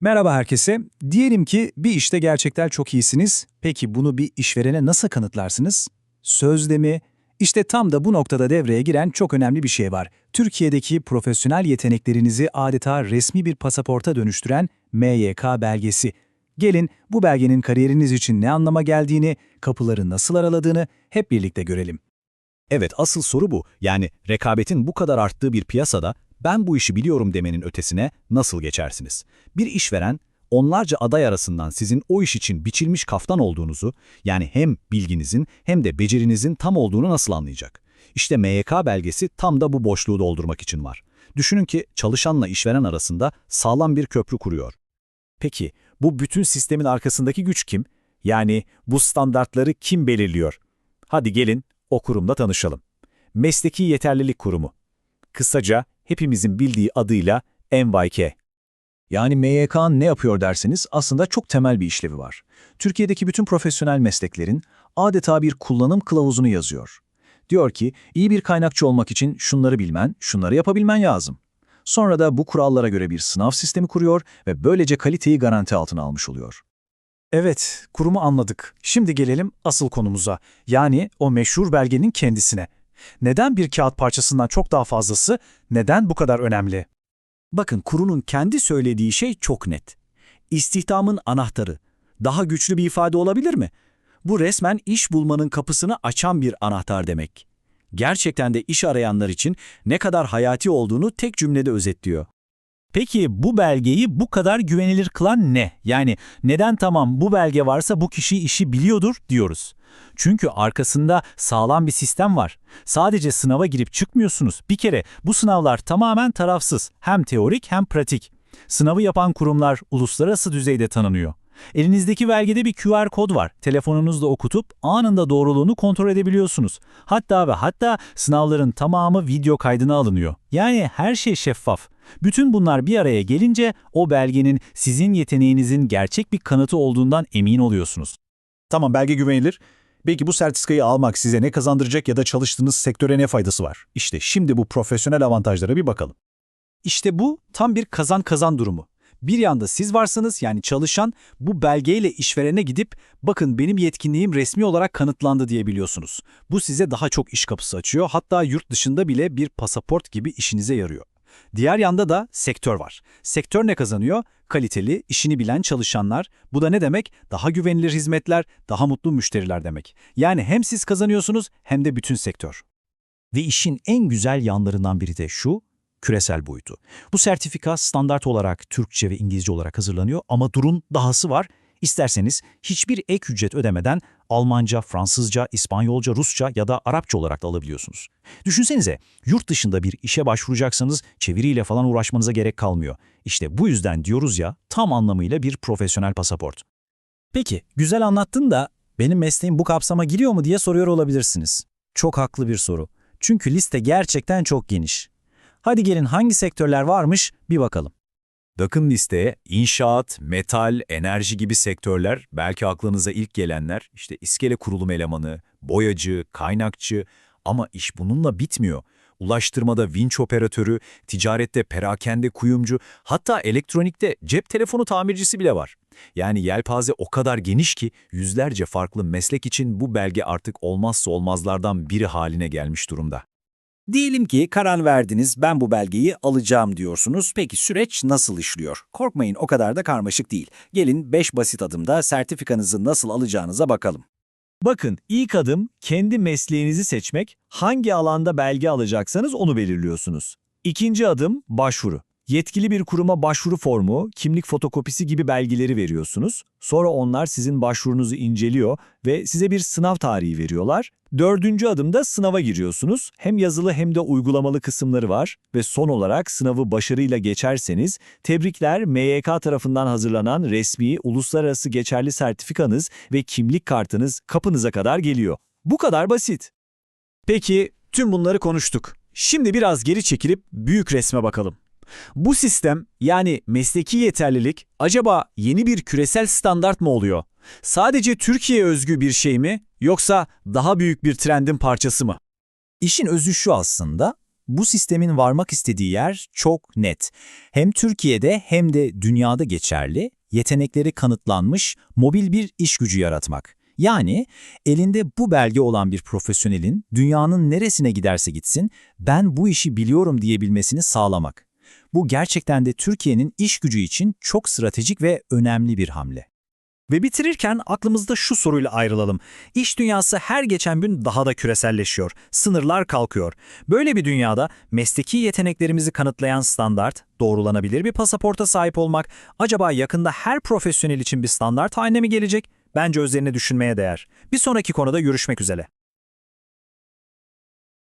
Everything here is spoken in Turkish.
Merhaba herkese. Diyelim ki bir işte gerçekten çok iyisiniz. Peki bunu bir işverene nasıl kanıtlarsınız? Sözde mi? İşte tam da bu noktada devreye giren çok önemli bir şey var. Türkiye'deki profesyonel yeteneklerinizi adeta resmi bir pasaporta dönüştüren MYK belgesi. Gelin bu belgenin kariyeriniz için ne anlama geldiğini, kapıları nasıl araladığını hep birlikte görelim. Evet, asıl soru bu. Yani rekabetin bu kadar arttığı bir piyasada ben bu işi biliyorum demenin ötesine nasıl geçersiniz? Bir işveren onlarca aday arasından sizin o iş için biçilmiş kaftan olduğunuzu, yani hem bilginizin hem de becerinizin tam olduğunu nasıl anlayacak? İşte MYK belgesi tam da bu boşluğu doldurmak için var. Düşünün ki çalışanla işveren arasında sağlam bir köprü kuruyor. Peki bu bütün sistemin arkasındaki güç kim? Yani bu standartları kim belirliyor? Hadi gelin o kurumla tanışalım. Mesleki Yeterlilik Kurumu. Kısaca hepimizin bildiği adıyla NYK. Yani MYK ne yapıyor derseniz aslında çok temel bir işlevi var. Türkiye'deki bütün profesyonel mesleklerin adeta bir kullanım kılavuzunu yazıyor. Diyor ki iyi bir kaynakçı olmak için şunları bilmen, şunları yapabilmen lazım. Sonra da bu kurallara göre bir sınav sistemi kuruyor ve böylece kaliteyi garanti altına almış oluyor. Evet, kurumu anladık. Şimdi gelelim asıl konumuza. Yani o meşhur belgenin kendisine. Neden bir kağıt parçasından çok daha fazlası, neden bu kadar önemli? Bakın kurunun kendi söylediği şey çok net. İstihdamın anahtarı. Daha güçlü bir ifade olabilir mi? Bu resmen iş bulmanın kapısını açan bir anahtar demek. Gerçekten de iş arayanlar için ne kadar hayati olduğunu tek cümlede özetliyor. Peki bu belgeyi bu kadar güvenilir kılan ne? Yani neden tamam bu belge varsa bu kişi işi biliyordur diyoruz? Çünkü arkasında sağlam bir sistem var. Sadece sınava girip çıkmıyorsunuz. Bir kere bu sınavlar tamamen tarafsız. Hem teorik hem pratik. Sınavı yapan kurumlar uluslararası düzeyde tanınıyor. Elinizdeki belgede bir QR kod var. Telefonunuzda okutup anında doğruluğunu kontrol edebiliyorsunuz. Hatta ve hatta sınavların tamamı video kaydına alınıyor. Yani her şey şeffaf. Bütün bunlar bir araya gelince o belgenin sizin yeteneğinizin gerçek bir kanıtı olduğundan emin oluyorsunuz. Tamam belge güvenilir. Peki bu sertifikayı almak size ne kazandıracak ya da çalıştığınız sektöre ne faydası var? İşte şimdi bu profesyonel avantajlara bir bakalım. İşte bu tam bir kazan-kazan durumu. Bir yanda siz varsınız yani çalışan bu belgeyle işverene gidip bakın benim yetkinliğim resmi olarak kanıtlandı diyebiliyorsunuz. Bu size daha çok iş kapısı açıyor hatta yurt dışında bile bir pasaport gibi işinize yarıyor. Diğer yanda da sektör var. Sektör ne kazanıyor? Kaliteli, işini bilen çalışanlar. Bu da ne demek? Daha güvenilir hizmetler, daha mutlu müşteriler demek. Yani hem siz kazanıyorsunuz hem de bütün sektör. Ve işin en güzel yanlarından biri de şu, küresel boyutu. Bu sertifika standart olarak Türkçe ve İngilizce olarak hazırlanıyor ama durun dahası var. İsterseniz hiçbir ek ücret ödemeden Almanca, Fransızca, İspanyolca, Rusça ya da Arapça olarak da alabiliyorsunuz. Düşünsenize, yurt dışında bir işe başvuracaksanız çeviriyle falan uğraşmanıza gerek kalmıyor. İşte bu yüzden diyoruz ya, tam anlamıyla bir profesyonel pasaport. Peki, güzel anlattın da benim mesleğim bu kapsama giriyor mu diye soruyor olabilirsiniz. Çok haklı bir soru. Çünkü liste gerçekten çok geniş. Hadi gelin hangi sektörler varmış bir bakalım. Bakın listeye inşaat, metal, enerji gibi sektörler, belki aklınıza ilk gelenler, işte iskele kurulum elemanı, boyacı, kaynakçı ama iş bununla bitmiyor. Ulaştırmada vinç operatörü, ticarette perakende kuyumcu, hatta elektronikte cep telefonu tamircisi bile var. Yani yelpaze o kadar geniş ki yüzlerce farklı meslek için bu belge artık olmazsa olmazlardan biri haline gelmiş durumda. Diyelim ki karar verdiniz, ben bu belgeyi alacağım diyorsunuz. Peki süreç nasıl işliyor? Korkmayın o kadar da karmaşık değil. Gelin 5 basit adımda sertifikanızı nasıl alacağınıza bakalım. Bakın ilk adım kendi mesleğinizi seçmek, hangi alanda belge alacaksanız onu belirliyorsunuz. İkinci adım başvuru. Yetkili bir kuruma başvuru formu, kimlik fotokopisi gibi belgeleri veriyorsunuz. Sonra onlar sizin başvurunuzu inceliyor ve size bir sınav tarihi veriyorlar. Dördüncü adımda sınava giriyorsunuz. Hem yazılı hem de uygulamalı kısımları var ve son olarak sınavı başarıyla geçerseniz tebrikler MYK tarafından hazırlanan resmi uluslararası geçerli sertifikanız ve kimlik kartınız kapınıza kadar geliyor. Bu kadar basit. Peki tüm bunları konuştuk. Şimdi biraz geri çekilip büyük resme bakalım. Bu sistem yani mesleki yeterlilik acaba yeni bir küresel standart mı oluyor? Sadece Türkiye'ye özgü bir şey mi yoksa daha büyük bir trendin parçası mı? İşin özü şu aslında, bu sistemin varmak istediği yer çok net. Hem Türkiye'de hem de dünyada geçerli, yetenekleri kanıtlanmış mobil bir iş gücü yaratmak. Yani elinde bu belge olan bir profesyonelin dünyanın neresine giderse gitsin ben bu işi biliyorum diyebilmesini sağlamak. Bu gerçekten de Türkiye'nin iş gücü için çok stratejik ve önemli bir hamle. Ve bitirirken aklımızda şu soruyla ayrılalım. İş dünyası her geçen gün daha da küreselleşiyor. Sınırlar kalkıyor. Böyle bir dünyada mesleki yeteneklerimizi kanıtlayan standart, doğrulanabilir bir pasaporta sahip olmak, acaba yakında her profesyonel için bir standart haline mi gelecek? Bence üzerine düşünmeye değer. Bir sonraki konuda görüşmek üzere.